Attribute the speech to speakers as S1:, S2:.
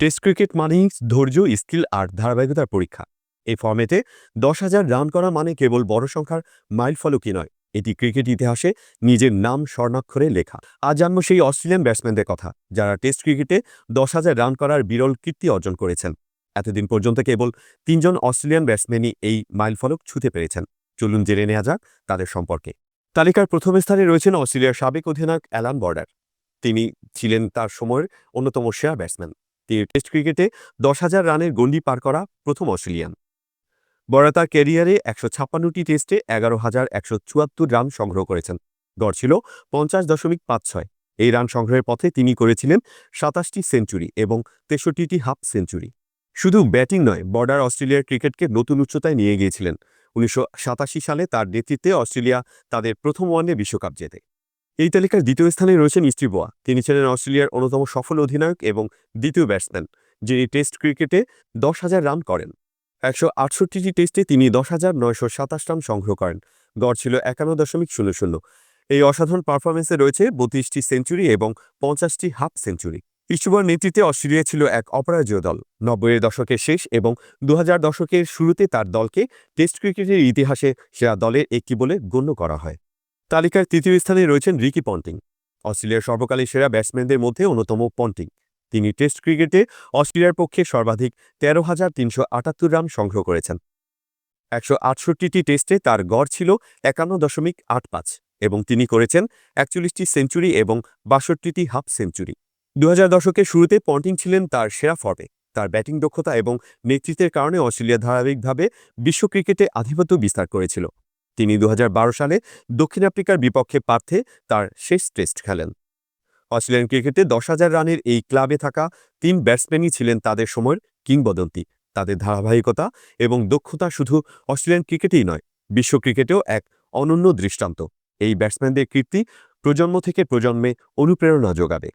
S1: Test cricket মানেই ধৈর্য, skill আর ধারাবাহিকতার পরীক্ষা। এই ফর্মেটে দশ হাজার রান করা মানে কেবল বড় সংখ্যার মাইল ফলকই নয়, এটি ক্রিকেট ইতিহাসে নিজের নাম স্বর্ণাক্ষরে লেখা। আজ জানব সেই অস্ট্রেলিয়ান ব্যাটসম্যানদের কথা, যারা টেস্ট ক্রিকেটে দশ হাজার রান করার বিরল কীর্তি অর্জন করেছেন। এতদিন পর্যন্ত কেবল তিনজন অস্ট্রেলিয়ান ব্যাটসম্যানই এই মাইলফলক ছুঁতে পেরেছেন। চলুন জেনে নেওয়া যাক তাদের সম্পর্কে। তালিকার প্রথম স্থানে রয়েছেন অস্ট্রেলিয়ার সাবেক অধিনায়ক অ্যালান বর্ডার। তিনি ছিলেন তার সময়ের অন্যতম সেরা ব্যাটসম্যান। তিনি টেস্ট ক্রিকেটে দশ হাজার রানের গণ্ডি পার করা প্রথম অস্ট্রেলিয়ান। বড়া তার ক্যারিয়ারে একশো ছাপ্পান্নটি টেস্টে এগারো হাজার একশো চুয়াত্তর রান সংগ্রহ করেছেন। গড় ছিল পঞ্চাশ দশমিক পাঁচ ছয়। এই রান সংগ্রহের পথে তিনি করেছিলেন সাতাশটি সেঞ্চুরি এবং তেষট্টিটি হাফ সেঞ্চুরি। শুধু ব্যাটিং নয়, বর্ডার অস্ট্রেলিয়ার ক্রিকেটকে নতুন উচ্চতায় নিয়ে গিয়েছিলেন। উনিশশো সাতাশি সালে তার নেতৃত্বে অস্ট্রেলিয়া তাদের প্রথম ওয়ানে বিশ্বকাপ জেতে। এই তালিকার দ্বিতীয় স্থানে রয়েছেন ইস্ট্রিবোয়া তিনি ছিলেন অস্ট্রেলিয়ার অন্যতম সফল অধিনায়ক এবং দ্বিতীয় ব্যাটসম্যান, যিনি টেস্ট ক্রিকেটে দশ হাজার রান করেন। একশো আটষট্টিটি টেস্টে তিনি দশ হাজার নয়শো সাতাশ রান সংগ্রহ করেন। গড় ছিল একান্ন দশমিক শূন্য শূন্য। এই অসাধারণ পারফরমেন্সে রয়েছে বত্রিশটি সেঞ্চুরি এবং পঞ্চাশটি হাফ সেঞ্চুরি। ইস্টুবার নেতৃত্বে অস্ট্রেলিয়া ছিল এক অপরাজয় দল। নব্বইয়ের দশকের শেষ এবং দু হাজার দশকের শুরুতে তার দলকে টেস্ট ক্রিকেটের ইতিহাসে সেরা দলের একটি বলে গণ্য করা হয়। তালিকার তৃতীয় স্থানে রয়েছেন রিকি পন্টিং। অস্ট্রেলিয়ার সর্বকালের সেরা ব্যাটসম্যানদের মধ্যে অন্যতম পন্টিং। তিনি টেস্ট ক্রিকেটে অস্ট্রেলিয়ার পক্ষে সর্বাধিক তেরো হাজার তিনশো আটাত্তর রান সংগ্রহ করেছেন। একশো আটষট্টিটি টেস্টে তার গড় ছিল একান্ন দশমিক আট পাঁচ এবং তিনি করেছেন একচল্লিশটি সেঞ্চুরি এবং বাষট্টিটি হাফ সেঞ্চুরি। দু দশকের শুরুতে পন্টিং ছিলেন তার সেরা ফর্মে। তার ব্যাটিং দক্ষতা এবং নেতৃত্বের কারণে অস্ট্রেলিয়া ধারাবাহিকভাবে বিশ্ব ক্রিকেটে আধিপত্য বিস্তার করেছিল। তিনি দু হাজার বারো সালে দক্ষিণ আফ্রিকার বিপক্ষে পার্থে তার শেষ টেস্ট খেলেন। অস্ট্রেলিয়ান ক্রিকেটে দশ হাজার রানের এই ক্লাবে থাকা তিন ব্যাটসম্যানই ছিলেন তাদের সময়ের কিংবদন্তি। তাদের ধারাবাহিকতা এবং দক্ষতা শুধু অস্ট্রেলিয়ান ক্রিকেটেই নয়, বিশ্ব ক্রিকেটেও এক অনন্য দৃষ্টান্ত। এই ব্যাটসম্যানদের কীর্তি প্রজন্ম থেকে প্রজন্মে অনুপ্রেরণা যোগাবে।